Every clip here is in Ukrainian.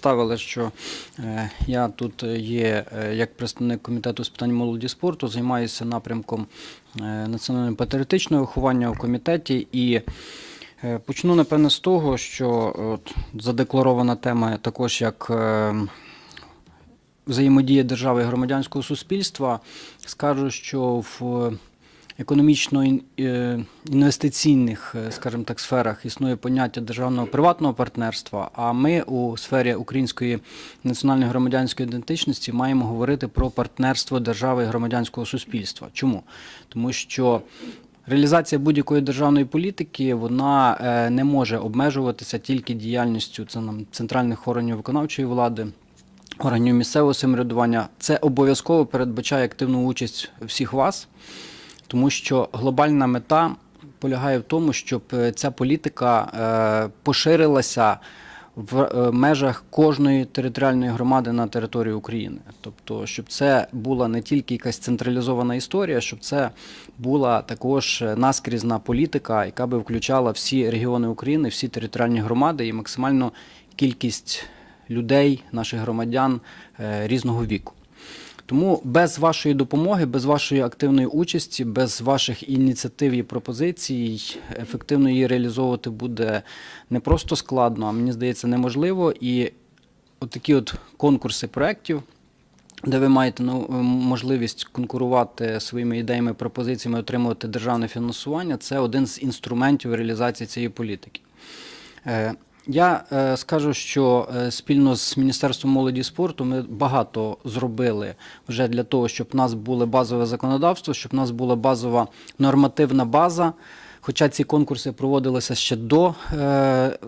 Ставили, що е, я тут є е, як представник комітету з питань молоді спорту, займаюся напрямком е, національно-патріотичного виховання у комітеті і почну напевне з того, що от, задекларована тема також як взаємодія держави і громадянського суспільства. Скажу, що в економічно-інвестиційних, е, скажімо так, сферах існує поняття державного приватного партнерства. А ми у сфері української національної громадянської ідентичності маємо говорити про партнерство держави і громадянського суспільства. Чому? Тому що Реалізація будь-якої державної політики вона е, не може обмежуватися тільки діяльністю центральних органів виконавчої влади, органів місцевого самоврядування. Це обов'язково передбачає активну участь всіх вас, тому що глобальна мета полягає в тому, щоб е, ця політика е, поширилася в е, межах кожної територіальної громади на території України. Тобто, щоб це була не тільки якась централізована історія, щоб це була також наскрізна політика, яка би включала всі регіони України, всі територіальні громади і максимальну кількість людей, наших громадян різного віку. Тому без вашої допомоги, без вашої активної участі, без ваших ініціатив і пропозицій ефективно її реалізовувати буде не просто складно, а мені здається, неможливо. І от такі от конкурси проєктів, де ви маєте ну, можливість конкурувати своїми ідеями, пропозиціями, отримувати державне фінансування, це один з інструментів реалізації цієї політики. Я е, скажу, що е, спільно з Міністерством молоді спорту ми багато зробили вже для того, щоб у нас було базове законодавство, щоб у нас була базова нормативна база. Хоча ці конкурси проводилися ще до е,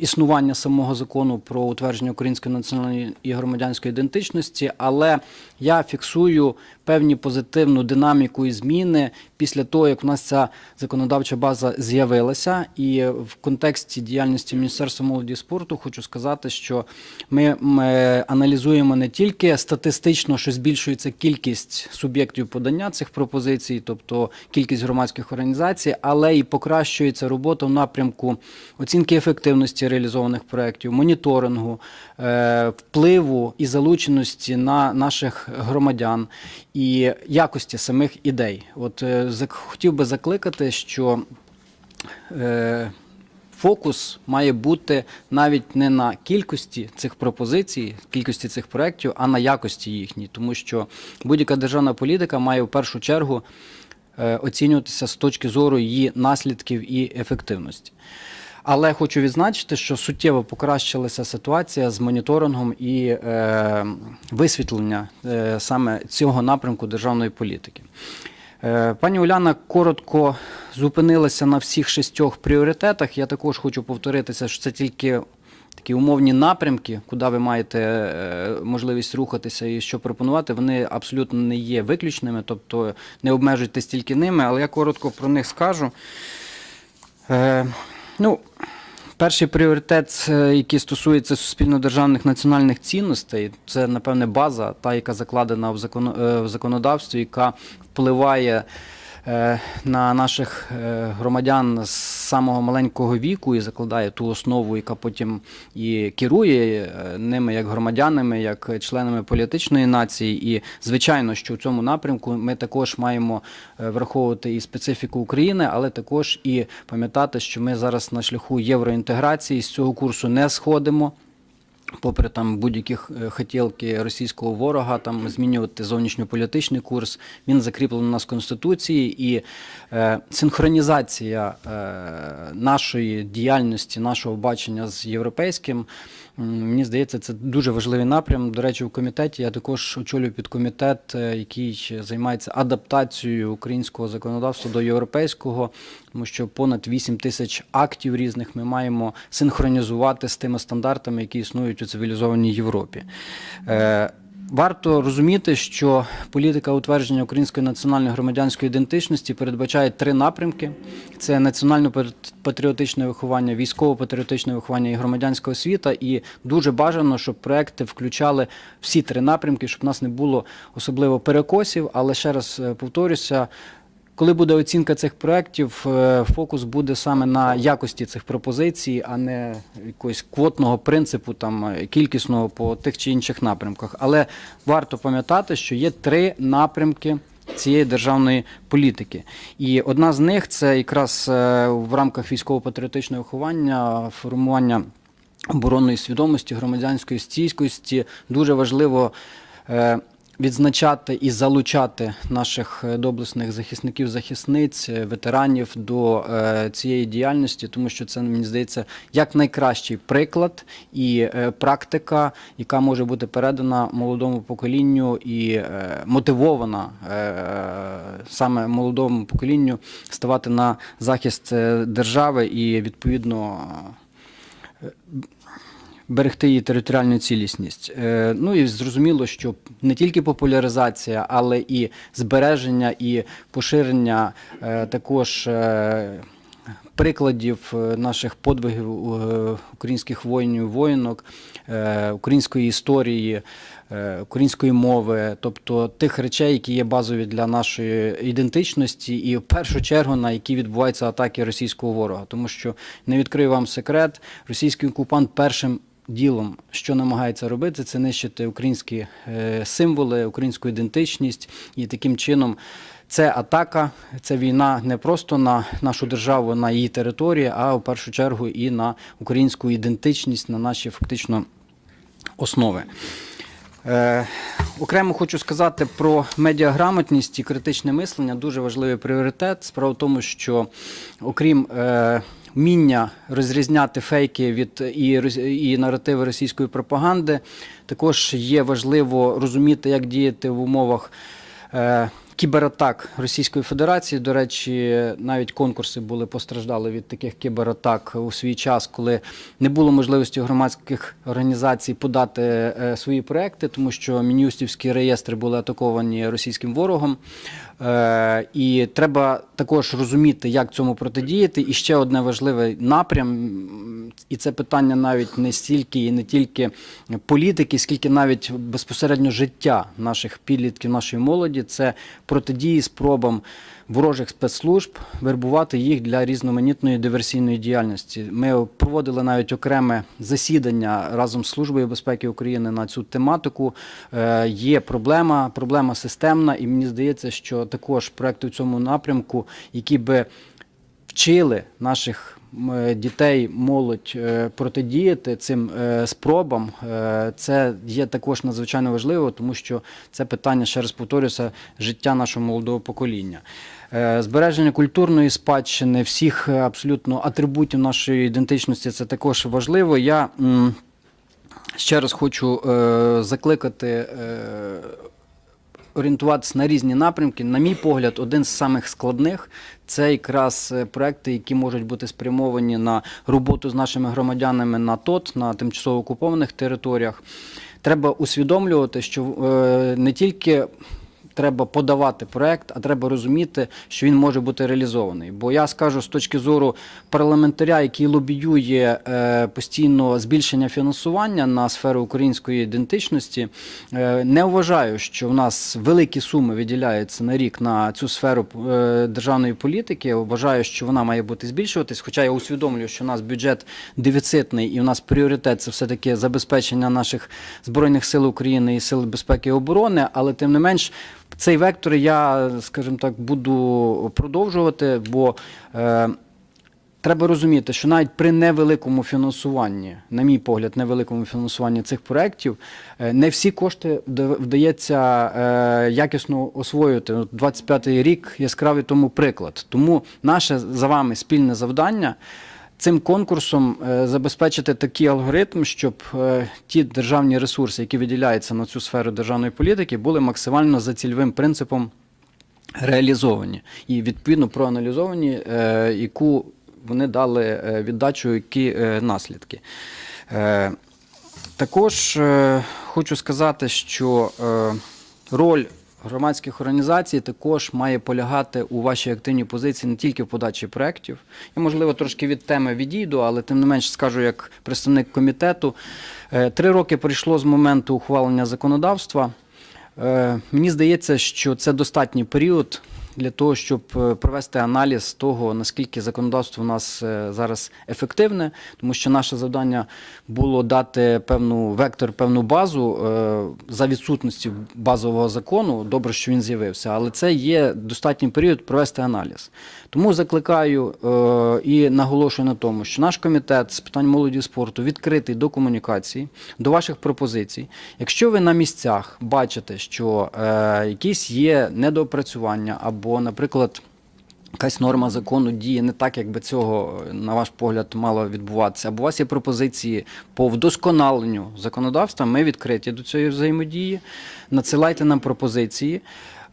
існування самого закону про утвердження української національної і громадянської ідентичності, але я фіксую певні позитивну динаміку і зміни після того, як у нас ця законодавча база з'явилася. І в контексті діяльності Міністерства молоді і спорту хочу сказати, що ми, ми аналізуємо не тільки статистично, що збільшується кількість суб'єктів подання цих пропозицій, тобто кількість громадських організацій, але і покращується робота в напрямку оцінки ефективності реалізованих проєктів, моніторингу, е, впливу і залученості на наших громадян і якості самих ідей. От е, хотів би закликати, що е, фокус має бути навіть не на кількості цих пропозицій, кількості цих проєктів, а на якості їхній, тому що будь-яка державна політика має в першу чергу оцінюватися з точки зору її наслідків і ефективності. Але хочу відзначити, що суттєво покращилася ситуація з моніторингом і е, висвітлення е, саме цього напрямку державної політики. Е, Пані Уляна коротко зупинилася на всіх шістьох пріоритетах. Я також хочу повторитися, що це тільки такі умовні напрямки, куди ви маєте е, можливість рухатися і що пропонувати. Вони абсолютно не є виключними, тобто не обмежуйтесь тільки ними, але я коротко про них скажу. Е, ну, Перший пріоритет, е, який стосується суспільно-державних національних цінностей, це, напевне, база, та, яка закладена в, е, законодавстві, яка впливає на наших е, громадян з самого маленького віку і закладає ту основу, яка потім і керує е, ними як громадянами, як членами політичної нації. І звичайно, що в цьому напрямку ми також маємо е, враховувати і специфіку України, але також і пам'ятати, що ми зараз на шляху євроінтеграції з цього курсу не сходимо. Попри там будь-які е, хотілки російського ворога, там змінювати зовнішньополітичний курс, він закріплений у нас в конституції, і е, синхронізація е, нашої діяльності, нашого бачення з європейським. Мені здається, це дуже важливий напрям. До речі, в комітеті я також очолюю підкомітет, е, який займається адаптацією українського законодавства до європейського, тому що понад 8 тисяч актів різних ми маємо синхронізувати з тими стандартами, які існують у цивілізованій Європі. Варто розуміти, що політика утвердження української національної громадянської ідентичності передбачає три напрямки: це національно-патріотичне виховання, військово-патріотичне виховання і громадянська освіта. І дуже бажано, щоб проекти включали всі три напрямки, щоб у нас не було особливо перекосів. Але ще раз е, повторюся. Коли буде оцінка цих проєктів, е, фокус буде саме на якості цих пропозицій, а не якогось квотного принципу, там е, кількісного по тих чи інших напрямках. Але варто пам'ятати, що є три напрямки. Цієї державної політики, і одна з них це якраз е, в рамках військово-патріотичного виховання формування оборонної свідомості, громадянської стійкості. Дуже важливо відзначати і залучати наших е, доблесних захисників, захисниць, е, ветеранів до е, цієї діяльності, тому що це мені здається як найкращий приклад і практика, яка може бути передана молодому поколінню і мотивована саме молодому поколінню ставати на захист держави і відповідно. Берегти її територіальну цілісність. Е, Ну і зрозуміло, що не тільки популяризація, але і збереження і поширення е, також. е, Прикладів наших подвигів українських воїнів, воїнок, української історії, української мови, тобто тих речей, які є базові для нашої ідентичності, і в першу чергу на які відбуваються атаки російського ворога. Тому що не відкрию вам секрет, російський окупант першим ділом, що намагається робити, це нищити українські е, символи, українську ідентичність, і таким чином. Це атака, це війна не просто на нашу державу, на її території, а в першу чергу і на українську ідентичність, на наші фактично основи. Е, окремо хочу сказати про медіаграмотність і критичне мислення. Дуже важливий пріоритет. Справа в тому, що окрім е, вміння розрізняти фейки від і, і наративи російської пропаганди, також є важливо розуміти, як діяти в умовах. Е, Кібератак Російської Федерації, до речі, навіть конкурси були постраждали від таких кібератак у свій час, коли не було можливості громадських організацій подати е, свої проекти, тому що мінюстівські реєстри були атаковані російським ворогом. Е, і треба також розуміти, як цьому протидіяти. І ще одне важливий напрям, і це питання навіть не стільки і не тільки політики, скільки навіть безпосередньо життя наших підлітків, нашої молоді, це протидії спробам ворожих спецслужб вербувати їх для різноманітної диверсійної діяльності. Ми проводили навіть окреме засідання разом з Службою безпеки України на цю тематику. Е, Є проблема, проблема системна, і мені здається, що також проекти в цьому напрямку, які би вчили наших е, дітей, молодь е, протидіяти цим е, спробам. Це є також надзвичайно важливо, тому що це питання, ще раз повторюся, життя нашого молодого покоління. Збереження культурної спадщини, всіх абсолютно атрибутів нашої ідентичності це також важливо. Я ще раз хочу закликати. Орієнтуватися на різні напрямки. На мій погляд, один з самих складних це якраз е, проекти, які можуть бути спрямовані на роботу з нашими громадянами на ТОТ, на тимчасово окупованих територіях. Треба усвідомлювати, що е, не тільки треба подавати проект, а треба розуміти, що він може бути реалізований. Бо я скажу з точки зору парламентаря, який лобіює е, постійно збільшення фінансування на сферу української ідентичності, е, не вважаю, що в нас великі суми виділяються на рік на цю сферу е, державної політики. Вважаю, що вона має бути збільшуватись. Хоча я усвідомлюю, що у нас бюджет дефіцитний і у нас пріоритет це все таки забезпечення наших збройних сил України і сил безпеки і оборони, але тим не менш. Цей вектор я, скажімо так, буду продовжувати, бо е, треба розуміти, що навіть при невеликому фінансуванні, на мій погляд, невеликому фінансуванні цих проєктів, е, не всі кошти вда- вдається е, якісно освоювати. От 25-й рік яскравий тому приклад. Тому наше за вами спільне завдання. Цим конкурсом е, забезпечити такий алгоритм, щоб е, ті державні ресурси, які виділяються на цю сферу державної політики, були максимально за цільовим принципом реалізовані і відповідно проаналізовані, е, яку вони дали віддачу, які наслідки. Також хочу сказати, що роль громадських організацій також має полягати у вашій активній позиції не тільки в подачі проєктів. Я, можливо, трошки від теми відійду, але тим не менш скажу як представник комітету. Е, Три роки пройшло з моменту ухвалення законодавства. Е, Мені здається, що це достатній період для того, щоб е, провести аналіз того, наскільки законодавство у нас е, зараз ефективне, тому що наше завдання було дати певну вектор, певну базу е, за відсутності базового закону. Добре, що він з'явився, але це є достатній період провести аналіз. Тому закликаю і наголошую на тому, що наш комітет з питань молоді спорту відкритий до комунікації, до ваших пропозицій. Якщо ви на місцях бачите, що якісь є недоопрацювання або, наприклад, якась норма закону діє не так, якби цього, на ваш погляд, мало відбуватися, або у вас є пропозиції по вдосконаленню законодавства, ми відкриті до цієї взаємодії. Надсилайте нам пропозиції.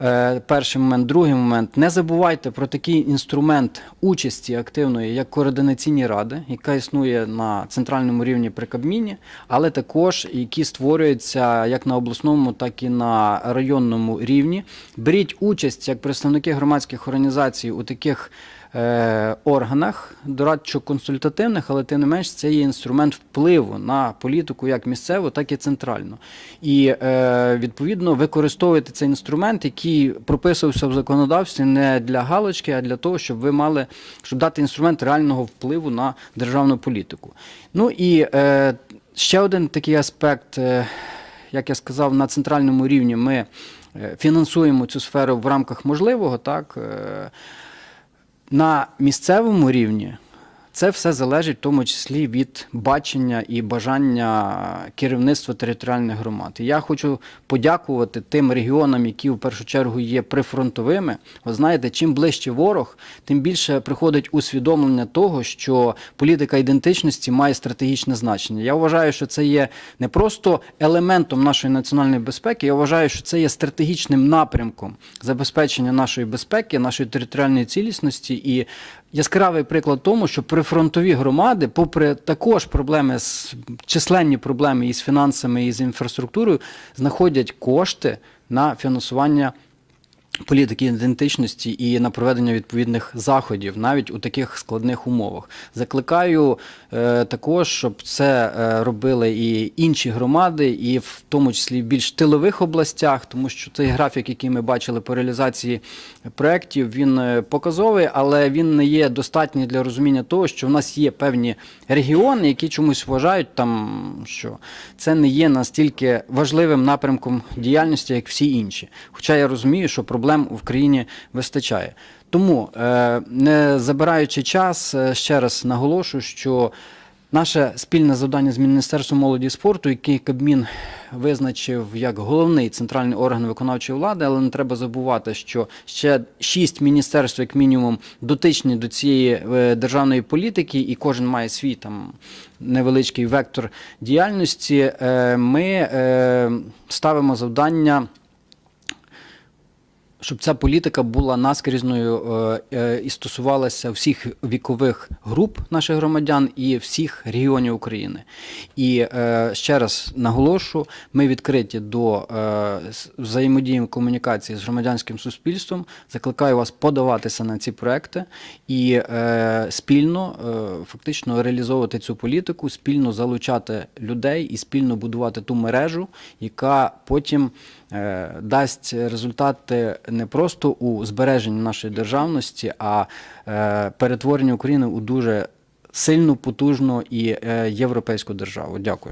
Е, Перший момент, другий момент. Не забувайте про такий інструмент участі активної, як координаційні ради, яка існує на центральному рівні при Кабміні, але також які створюються як на обласному, так і на районному рівні. Беріть участь як представники громадських організацій у таких е, органах дорадчо-консультативних, але тим не менш це є інструмент впливу на політику як місцеву, так і центральну. І е, відповідно використовуєте цей інструмент, який прописувався в законодавстві не для галочки, а для того, щоб ви мали щоб дати інструмент реального впливу на державну політику. Ну і е, ще один такий аспект. Е, як я сказав, на центральному рівні ми е, фінансуємо цю сферу в рамках можливого, так. На місцевому рівні це все залежить в тому числі від бачення і бажання керівництва територіальних громад. І я хочу подякувати тим регіонам, які в першу чергу є прифронтовими. Ви знаєте, чим ближче ворог, тим більше приходить усвідомлення того, що політика ідентичності має стратегічне значення. Я вважаю, що це є не просто елементом нашої національної безпеки. Я вважаю, що це є стратегічним напрямком забезпечення нашої безпеки, нашої територіальної цілісності і яскравий приклад тому, що прифронтові громади, попри також проблеми з численні проблеми із фінансами і з інфраструктурою, знаходять кошти на фінансування. Політики ідентичності і на проведення відповідних заходів навіть у таких складних умовах закликаю е, також, щоб це е, робили і інші громади, і в тому числі в більш тилових областях, тому що цей графік, який ми бачили по реалізації проєктів, він е, показовий, але він не є достатній для розуміння того, що в нас є певні регіони, які чомусь вважають там, що це не є настільки важливим напрямком діяльності, як всі інші. Хоча я розумію, що проблем в країні вистачає. Тому, е, не забираючи час, е, ще раз наголошую, що наше спільне завдання з Міністерством молоді і спорту, який Кабмін визначив як головний центральний орган виконавчої влади, але не треба забувати, що ще шість міністерств, як мінімум, дотичні до цієї е, державної політики, і кожен має свій там невеличкий вектор діяльності. Е, Ми е, ставимо завдання щоб ця політика була наскрізною е, е, і стосувалася всіх вікових груп наших громадян і всіх регіонів України. І е, ще раз наголошу, ми відкриті до взаємодії комунікації з громадянським суспільством. Закликаю вас подаватися на ці проекти і спільно фактично реалізовувати цю політику, спільно залучати людей і спільно будувати ту мережу, яка потім дасть результати не просто у збереженні нашої державності, а е, перетворенні України у дуже сильну, потужну і е, європейську державу. Дякую.